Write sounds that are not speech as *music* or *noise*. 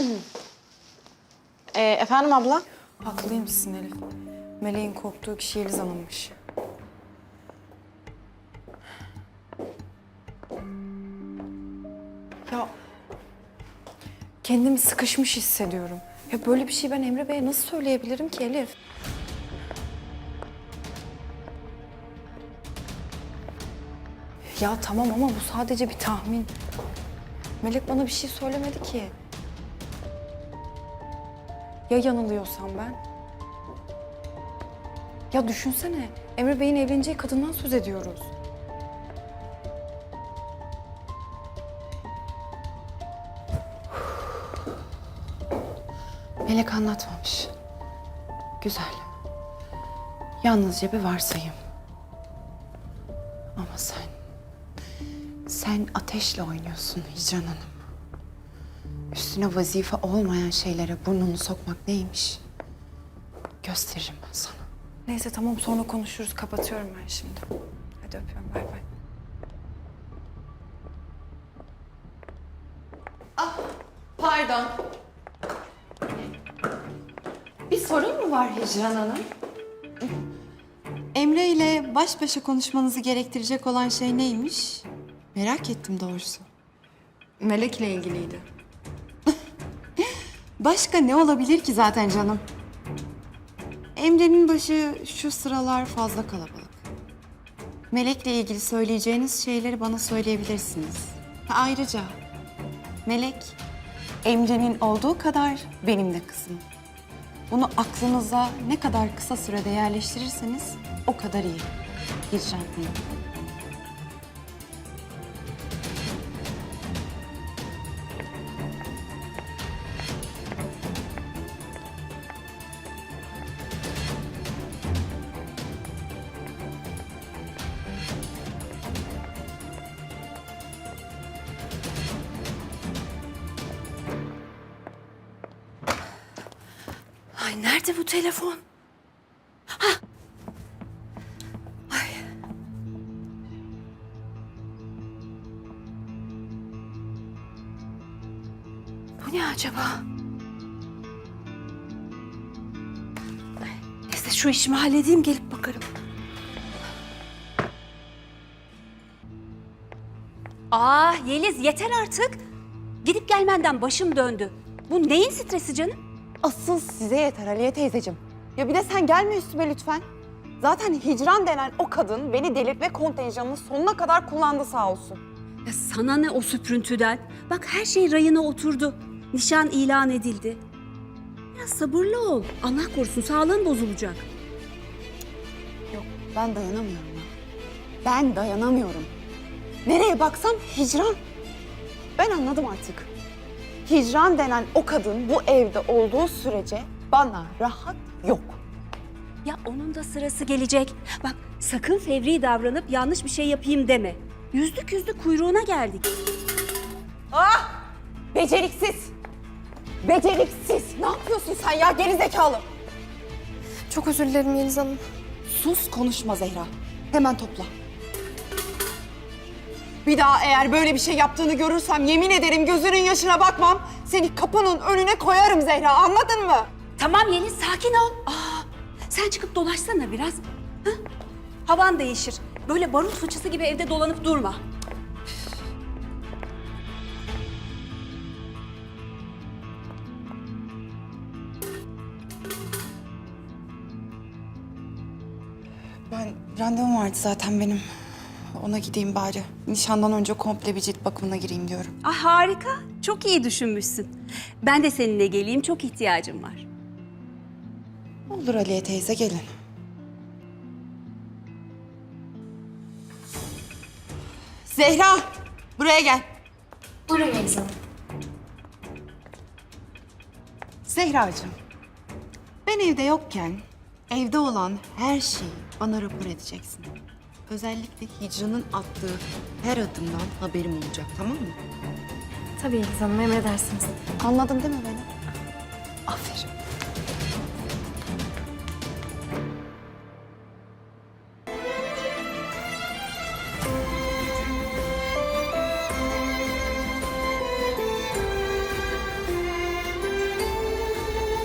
*clears throat* Ee, efendim abla? Haklıymışsın Elif. Meleğin korktuğu kişi Yeliz Hanım'mış. Ya kendimi sıkışmış hissediyorum. Ya böyle bir şey ben Emre Bey'e nasıl söyleyebilirim ki Elif? Ya tamam ama bu sadece bir tahmin. Melek bana bir şey söylemedi ki. Ya yanılıyorsam ben? Ya düşünsene, Emre Bey'in evleneceği kadından söz ediyoruz. Melek anlatmamış. Güzel. Yalnızca bir varsayım. Ama sen... Sen ateşle oynuyorsun Hicran Hanım. Üstüne vazife olmayan şeylere burnunu sokmak neymiş? Gösteririm ben sana. Neyse tamam sonra konuşuruz. Kapatıyorum ben şimdi. Hadi öpüyorum. Bay bay. Pardon. Bir sorun mu var Hicran Hanım? Emre ile baş başa konuşmanızı gerektirecek olan şey neymiş? Merak ettim doğrusu. Melek'le ilgiliydi. Başka ne olabilir ki zaten canım? Emre'nin başı şu sıralar fazla kalabalık. Melek'le ilgili söyleyeceğiniz şeyleri bana söyleyebilirsiniz. Ayrıca Melek, Emre'nin olduğu kadar benim de kızım. Bunu aklınıza ne kadar kısa sürede yerleştirirseniz o kadar iyi. Hicran Hanım. Ay nerede bu telefon? Hah. Ay. Bu ne acaba? Neyse şu işimi halledeyim gelip bakarım. Aa Yeliz yeter artık. Gidip gelmenden başım döndü. Bu neyin stresi canım? Asıl size yeter Aliye teyzeciğim. Ya bir de sen gelme üstüme lütfen. Zaten hicran denen o kadın beni delirtme kontenjanının sonuna kadar kullandı sağ olsun. Ya sana ne o süprüntüden? Bak her şey rayına oturdu. Nişan ilan edildi. Ya sabırlı ol. Allah korusun sağlığın bozulacak. Yok ben dayanamıyorum ya. Ben dayanamıyorum. Nereye baksam hicran. Ben anladım artık. Hicran denen o kadın bu evde olduğu sürece bana rahat yok. Ya onun da sırası gelecek. Bak sakın fevri davranıp yanlış bir şey yapayım deme. Yüzlük yüzlük kuyruğuna geldik. Beceriksiz. Beceriksiz. Ne yapıyorsun sen ya geri zekalı? Çok özür dilerim Yeliz Hanım. Sus konuşma Zehra. Hemen topla. Bir daha eğer böyle bir şey yaptığını görürsem yemin ederim gözünün yaşına bakmam. Seni kapının önüne koyarım Zehra anladın mı? Tamam Yeliz sakin ol. Aa, sen çıkıp dolaşsana biraz. Hı? Havan değişir. Böyle barut fıçısı gibi evde dolanıp durma. Ben randevum vardı zaten benim. Ona gideyim bari. Nişandan önce komple bir cilt bakımına gireyim diyorum. Ah harika. Çok iyi düşünmüşsün. Ben de seninle geleyim. Çok ihtiyacım var. Olur Aliye teyze gelin. Zehra buraya gel. Buyurun Hanım. Zehracığım, ben evde yokken evde olan her şeyi bana rapor edeceksin. Özellikle Hicran'ın attığı her adımdan haberim olacak tamam mı? Tabii Yeliz Hanım emredersiniz. Anladın değil mi beni? Aferin.